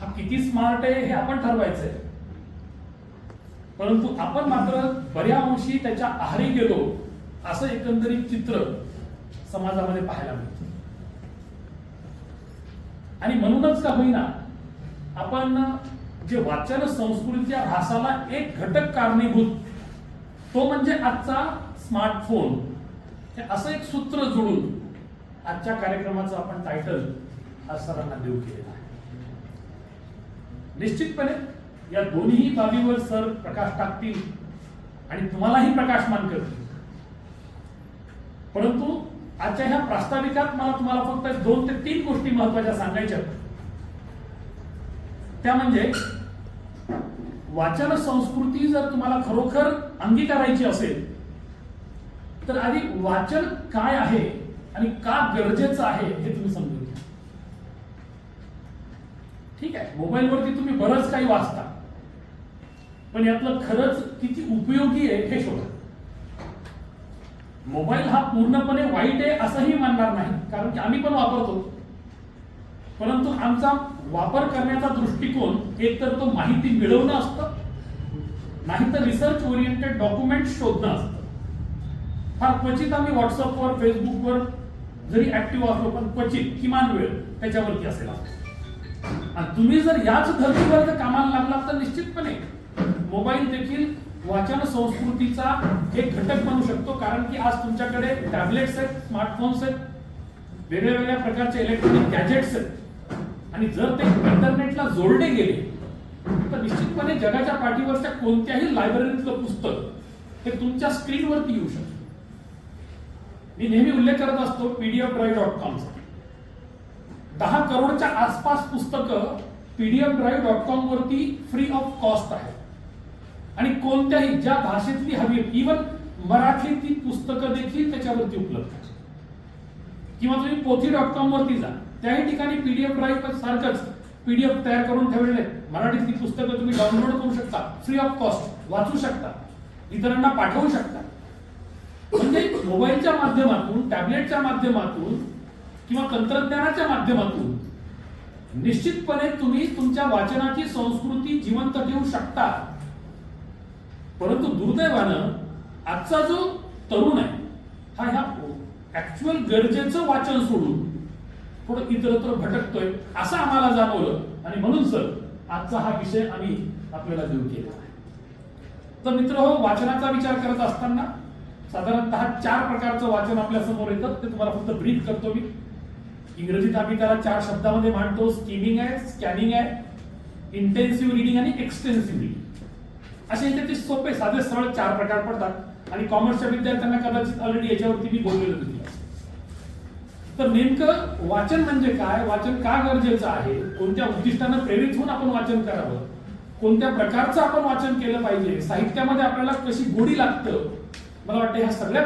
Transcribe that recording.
हा किती स्मार्ट आहे हे आपण ठरवायचंय. परंतु आपण मात्र बऱ्या अंशी त्याच्या आहारी गेलो असं एकंदरीत चित्र समाजामध्ये पाहायला मिळतं. आणि म्हणूनच का होईना आपण जे वाचन संस्कृतीच्या ऱ्हासाला एक घटक कारणीभूत तो म्हणजे आजचा स्मार्टफोन हे असं एक सूत्र जोडून आजच्या कार्यक्रमाचं आपण टायटल आज सरांना देऊ केलेला आहे. निश्चितपणे या दोन्ही बाबीवर सर प्रकाश टाकतील आणि तुम्हालाही प्रकाशमान करतील. परंतु आजच्या ह्या प्रास्ताविकात मला तुम्हाला फक्त दोन ते तीन गोष्टी महत्त्वाच्या सांगायच्या त्या म्हणजे वाचन संस्कृती जर तुम्हाला खरोखर अंगीकारायची असेल तर आधी वाचन काय आहे आणि का गरजेचं आहे हे तुम्ही समजून घ्या. ठीक आहे मोबाईलवरती तुम्ही बरंच काही वाचता. पण यातलं खरंच किती उपयोगी आहे हे शोधा. मोबाईल हा पूर्णपणे वाईट आहे असंही मानणार नाही कारण की आम्ही पण वापरतो. परंतु आमचा वापर करण्याचा दृष्टिकोन एक तर तो माहिती मिळवणं असतं नाहीतर रिसर्च ओरिएंटेड डॉक्युमेंट शोधणं असतं. फार क्वचित आम्ही व्हॉट्सअपवर फेसबुकवर जरी ऍक्टिव्ह असलो पण क्वचित किमान वेळ त्याच्यावरती असेल आणि तुम्ही जर याच धर्तीवर जर कामाला लागलात तर निश्चितपणे मोबाईल देखील वाचन संस्कृतीचा एक घटक बनू शकतो. कारण की आज तुमच्याकडे टॅबलेट्स आहेत स्मार्टफोन्स आहेत वेगळ्या वेगळ्या प्रकारचे इलेक्ट्रॉनिक गॅजेट्स आहेत. आणि जर ते इंटरनेटला जोडले गेले तर निश्चितपणे जगाच्या पाठीवरच्या कोणत्याही लायब्ररीतलं पुस्तक हे तुमच्या स्क्रीनवरती येऊ शकतं. मी नेहमी उल्लेख करत असतो पीडीएफ ड्राईव्ह डॉट कॉमचा. दहा करोडच्या आसपास पुस्तकं पीडीएफ ड्राईव्ह डॉट कॉम वरती फ्री ऑफ कॉस्ट आहे आणि कोणत्याही ज्या भाषेतली हवी इवन मराठीतली पुस्तकं देखील त्याच्यावरती उपलब्ध आहेत. किंवा तुम्ही पोथी डॉट कॉम वरती जा. त्याही ठिकाणी पीडीएफ ड्राईव्ह सारखंच पीडीएफ तयार करून ठेवलेले मराठीतली पुस्तकं तुम्ही डाउनलोड करू शकता. फ्री ऑफ कॉस्ट वाचू शकता. इतरांना पाठवू शकता. म्हणजे मोबाईलच्या माध्यमातून टॅबलेटच्या माध्यमातून किंवा तंत्रज्ञानाच्या माध्यमातून. निश्चितपणे तुम्ही तुमच्या वाचनाची संस्कृती जिवंत ठेवू शकता. परंतु दुर्दैवानं आजचा जो तरुण आहे हा ह्या ऍक्च्युअल गरजेचं वाचन सोडून थोडं इतरत्र भटकतोय असं आम्हाला जाणवलं. आणि म्हणून सर आजचा हा विषय आम्ही आपल्याला देऊ केला. आहे तर मित्र हो वाचनाचा विचार करत असताना साधारणतः चार प्रकारचं वाचन आपल्यासमोर येतं. ते तुम्हाला फक्त ब्रीफ करतो मी. इंग्रजीत आम्ही त्याला चार शब्दामध्ये मांडतो. स्किमिंग आहे स्कॅनिंग आहे इंटेन्सिव्ह रिडिंग आणि एक्सटेन्सिव्ह रिडिंग असे इथे ते सोपे साधे सरळ चार प्रकार पडतात. आणि कॉमर्सच्या विद्यार्थ्यांना कदाचित ऑलरेडी याच्यावरती मी बोललेलं होती. तर नेमकं वाचन म्हणजे काय? वाचन का गरजेचं आहे? कोणत्या उद्दिष्टानं प्रेरित होऊन आपण वाचन करावं? कोणत्या प्रकारचं आपण वाचन केलं पाहिजे? साहित्यामध्ये आपल्याला कशी गोडी लागतं? मला वाटतं ह्या सगळ्या